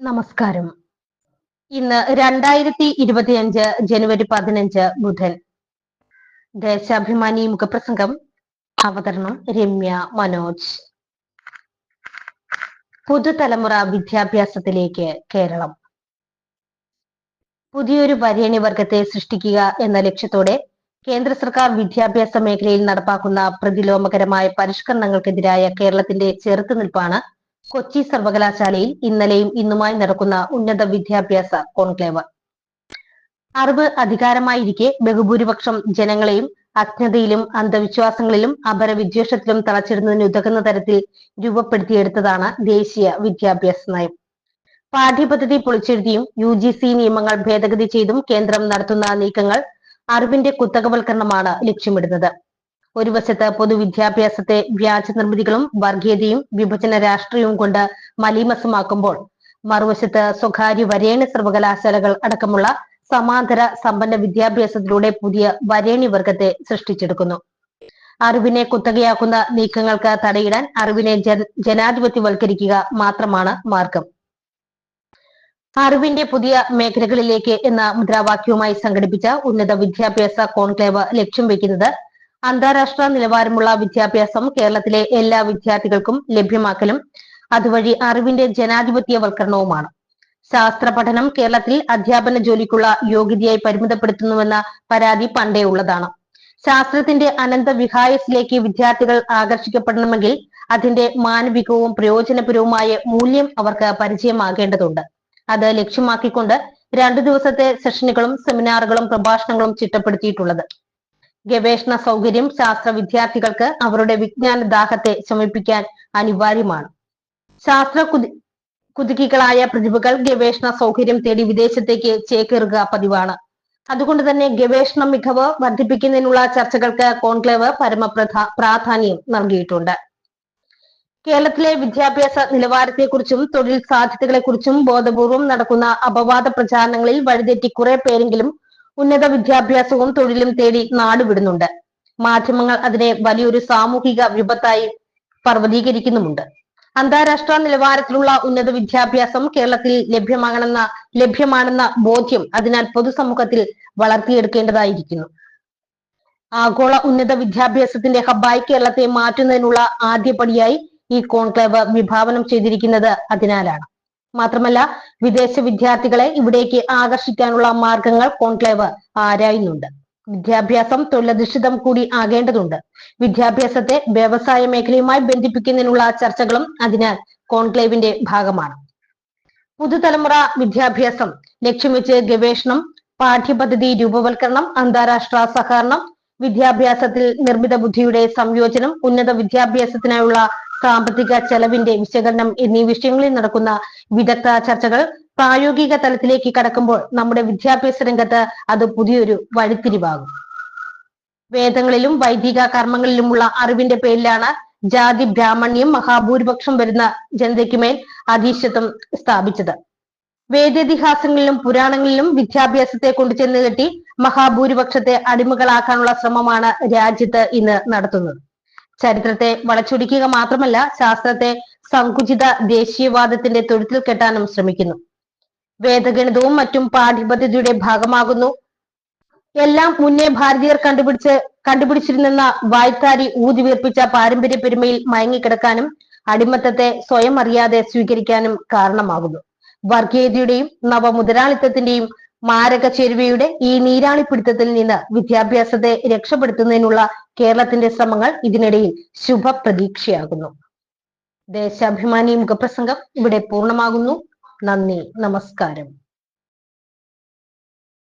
നമസ്കാരം. ഇന്ന് രണ്ടായിരത്തി ഇരുപത്തിയഞ്ച് ജനുവരി പതിനഞ്ച് ബുധൻ. ദേശാഭിമാനി മുഖപ്രസംഗം അവതരണം രമ്യ മനോജ്. പുതുതലമുറ വിദ്യാഭ്യാസത്തിലേക്ക് കേരളം. പുതിയൊരു പര്യണി വർഗത്തെ സൃഷ്ടിക്കുക എന്ന ലക്ഷ്യത്തോടെ കേന്ദ്ര സർക്കാർ വിദ്യാഭ്യാസ മേഖലയിൽ നടപ്പാക്കുന്ന പ്രതിലോമകരമായ പരിഷ്കരണങ്ങൾക്കെതിരായ കേരളത്തിന്റെ ചെറുത്തുനിൽപ്പാണ് കൊച്ചി സർവകലാശാലയിൽ ഇന്നലെയും ഇന്നുമായി നടക്കുന്ന ഉന്നത വിദ്യാഭ്യാസ കോൺക്ലേവ്. അറിവ് അധികാരമായിരിക്കെ ബഹുഭൂരിപക്ഷം ജനങ്ങളെയും അജ്ഞതയിലും അന്ധവിശ്വാസങ്ങളിലും അപരവിദ്വേഷത്തിലും തളച്ചിടുന്നതിന് ഉതകുന്ന തരത്തിൽ രൂപപ്പെടുത്തിയെടുത്തതാണ് ദേശീയ വിദ്യാഭ്യാസ നയം. പാഠ്യപദ്ധതി പൊളിച്ചെഴുതിയും യു ജി സി നിയമങ്ങൾ ഭേദഗതി ചെയ്തും കേന്ദ്രം നടത്തുന്ന നീക്കങ്ങൾ അറിവിന്റെ കുത്തകവൽക്കരണമാണ് ലക്ഷ്യമിടുന്നത്. ഒരു വശത്ത് പൊതുവിദ്യാഭ്യാസത്തെ വ്യാജ നിർമ്മിതികളും വർഗീയതയും വിഭജന രാഷ്ട്രീയവും കൊണ്ട് മലീമസമാക്കുമ്പോൾ മറുവശത്ത് സ്വകാര്യ വരേണ്യ സർവകലാശാലകൾ അടക്കമുള്ള സമാന്തര സമ്പന്ന വിദ്യാഭ്യാസത്തിലൂടെ പുതിയ വരേണ്യ വർഗത്തെ സൃഷ്ടിച്ചെടുക്കുന്നു. അറിവിനെ കുത്തകയാക്കുന്ന നീക്കങ്ങൾക്ക് തടയിടാൻ അറിവിനെ ജനാധിപത്യവൽക്കരിക്കുക മാത്രമാണ് മാർഗം. അറിവിന്റെ പുതിയ മേഖലകളിലേക്ക് എന്ന മുദ്രാവാക്യവുമായി സംഘടിപ്പിച്ച ഉന്നത വിദ്യാഭ്യാസ കോൺക്ലേവ് ലക്ഷ്യം വെക്കുന്നത് അന്താരാഷ്ട്ര നിലവാരമുള്ള വിദ്യാഭ്യാസം കേരളത്തിലെ എല്ലാ വിദ്യാർത്ഥികൾക്കും ലഭ്യമാക്കലും അതുവഴി അറിവിന്റെ ജനാധിപത്യവൽക്കരണവുമാണ്. ശാസ്ത്ര പഠനം കേരളത്തിൽ അധ്യാപന ജോലിക്കുള്ള യോഗ്യതയായി പരിമിതപ്പെടുത്തുന്നുവെന്ന പരാതി പണ്ടേ ഉള്ളതാണ്. ശാസ്ത്രത്തിന്റെ അനന്ത വിഹായസിലേക്ക് വിദ്യാർത്ഥികൾ ആകർഷിക്കപ്പെടണമെങ്കിൽ അതിന്റെ മാനവികവും പ്രയോജനപരവുമായ മൂല്യം അവർക്ക് പരിചയമാകേണ്ടതുണ്ട്. അത് ലക്ഷ്യമാക്കിക്കൊണ്ട് രണ്ടു ദിവസത്തെ സെഷനുകളും സെമിനാറുകളും പ്രഭാഷണങ്ങളും ചിട്ടപ്പെടുത്തിയിട്ടുള്ളത്. ഗവേഷണ സൗകര്യം ശാസ്ത്ര വിദ്യാർത്ഥികൾക്ക് അവരുടെ വിജ്ഞാന ദാഹത്തെ ശമിപ്പിക്കാൻ അനിവാര്യമാണ്. ശാസ്ത്ര കുതി കുതുക്കികളായ പ്രതിഭകൾ ഗവേഷണ സൗകര്യം തേടി വിദേശത്തേക്ക് ചേക്കേറുക പതിവാണ്. അതുകൊണ്ട് തന്നെ ഗവേഷണ മികവ് വർദ്ധിപ്പിക്കുന്നതിനുള്ള ചർച്ചകൾക്ക് കോൺക്ലേവ് പരമപ്രധാ പ്രാധാന്യം നൽകിയിട്ടുണ്ട്. കേരളത്തിലെ വിദ്യാഭ്യാസ നിലവാരത്തെക്കുറിച്ചും തൊഴിൽ സാധ്യതകളെക്കുറിച്ചും ബോധപൂർവം നടക്കുന്ന അപവാദ പ്രചാരണങ്ങളിൽ വഴിതെറ്റി കുറെ പേരെങ്കിലും ഉന്നത വിദ്യാഭ്യാസവും തൊഴിലും തേടി നാടുവിടുന്നുണ്ട് മാധ്യമങ്ങൾ അതിനെ വലിയൊരു സാമൂഹിക വിപത്തായി പർവതീകരിക്കുന്നുമുണ്ട്. അന്താരാഷ്ട്ര നിലവാരത്തിലുള്ള ഉന്നത വിദ്യാഭ്യാസം കേരളത്തിൽ ലഭ്യമാകണമെന്ന ലഭ്യമാണെന്ന ബോധ്യം അതിനാൽ പൊതുസമൂഹത്തിൽ വളർത്തിയെടുക്കേണ്ടതായിരിക്കുന്നു. ആഗോള ഉന്നത വിദ്യാഭ്യാസത്തിന്റെ ഹബ്ബായി കേരളത്തെ മാറ്റുന്നതിനുള്ള ആദ്യപടിയായി ഈ കോൺക്ലേവ് വിഭാവനം ചെയ്തിരിക്കുന്നത് അതിനാലാണ്. മാത്രമല്ല വിദേശ വിദ്യാർത്ഥികളെ ഇവിടേക്ക് ആകർഷിക്കാനുള്ള മാർഗങ്ങൾ കോൺക്ലേവ് ആരായുന്നുണ്ട്. വിദ്യാഭ്യാസം തൊഴിലധിഷ്ഠിതം കൂടി ആകേണ്ടതുണ്ട്. വിദ്യാഭ്യാസത്തെ വ്യവസായ മേഖലയുമായി ബന്ധിപ്പിക്കുന്നതിനുള്ള ചർച്ചകളും അതിനാൽ കോൺക്ലേവിന്റെ ഭാഗമാണ്. പുതുതലമുറ വിദ്യാഭ്യാസം ലക്ഷ്യം വെച്ച് ഗവേഷണം പാഠ്യപദ്ധതി രൂപവൽക്കരണം അന്താരാഷ്ട്ര സഹകരണം വിദ്യാഭ്യാസത്തിൽ നിർമ്മിത ബുദ്ധിയുടെ സംയോജനം ഉന്നത വിദ്യാഭ്യാസത്തിനായുള്ള സാമ്പത്തിക ചെലവിന്റെ വിശകലനം എന്നീ വിഷയങ്ങളിൽ നടക്കുന്ന വിദഗ്ധ ചർച്ചകൾ പ്രായോഗിക തലത്തിലേക്ക് കടക്കുമ്പോൾ നമ്മുടെ വിദ്യാഭ്യാസ രംഗത്ത് അത് പുതിയൊരു വഴിത്തിരിവാകും. വേദങ്ങളിലും വൈദിക കർമ്മങ്ങളിലുമുള്ള അറിവിന്റെ പേരിലാണ് ജാതി ബ്രാഹ്മണ്യം മഹാഭൂരിപക്ഷം വരുന്ന ജനതയ്ക്കുമേൽ അധീശത്വം സ്ഥാപിച്ചത്. വേദേതിഹാസങ്ങളിലും പുരാണങ്ങളിലും വിദ്യാഭ്യാസത്തെ കൊണ്ടുചെന്ന് കെട്ടി മഹാഭൂരിപക്ഷത്തെ അടിമകളാക്കാനുള്ള ശ്രമമാണ് രാജ്യത്ത് ഇന്ന് നടത്തുന്നത്. ചരിത്രത്തെ വളച്ചൊടിക്കുക മാത്രമല്ല ശാസ്ത്രത്തെ സങ്കുചിത ദേശീയവാദത്തിന്റെ തൊഴുത്തിൽ കെട്ടാനും ശ്രമിക്കുന്നു. വേദഗണിതവും മറ്റും പാഠ്യപദ്ധതിയുടെ ഭാഗമാകുന്നു. എല്ലാം മുന്നേ ഭാരതീയർ കണ്ടുപിടിച്ച് കണ്ടുപിടിച്ചിരുന്ന വായ്ത്താരി ഊതി വീർപ്പിച്ച പാരമ്പര്യ പെരുമയിൽ മയങ്ങിക്കിടക്കാനും അടിമത്തത്തെ സ്വയം അറിയാതെ സ്വീകരിക്കാനും കാരണമാകുന്നു. വർഗീയതയുടെയും നവമുതലാളിത്തത്തിന്റെയും മാരക ചേരുവയുടെ ഈ നീരാളിപ്പിടുത്തത്തിൽ നിന്ന് വിദ്യാഭ്യാസത്തെ രക്ഷപ്പെടുത്തുന്നതിനുള്ള കേരളത്തിന്റെ ശ്രമങ്ങൾ ഇതിനിടയിൽ ശുഭപ്രതീക്ഷയാകുന്നു. ദേശാഭിമാനി മുഖപ്രസംഗം ഇവിടെ പൂർണമാകുന്നു. നന്ദി. നമസ്കാരം.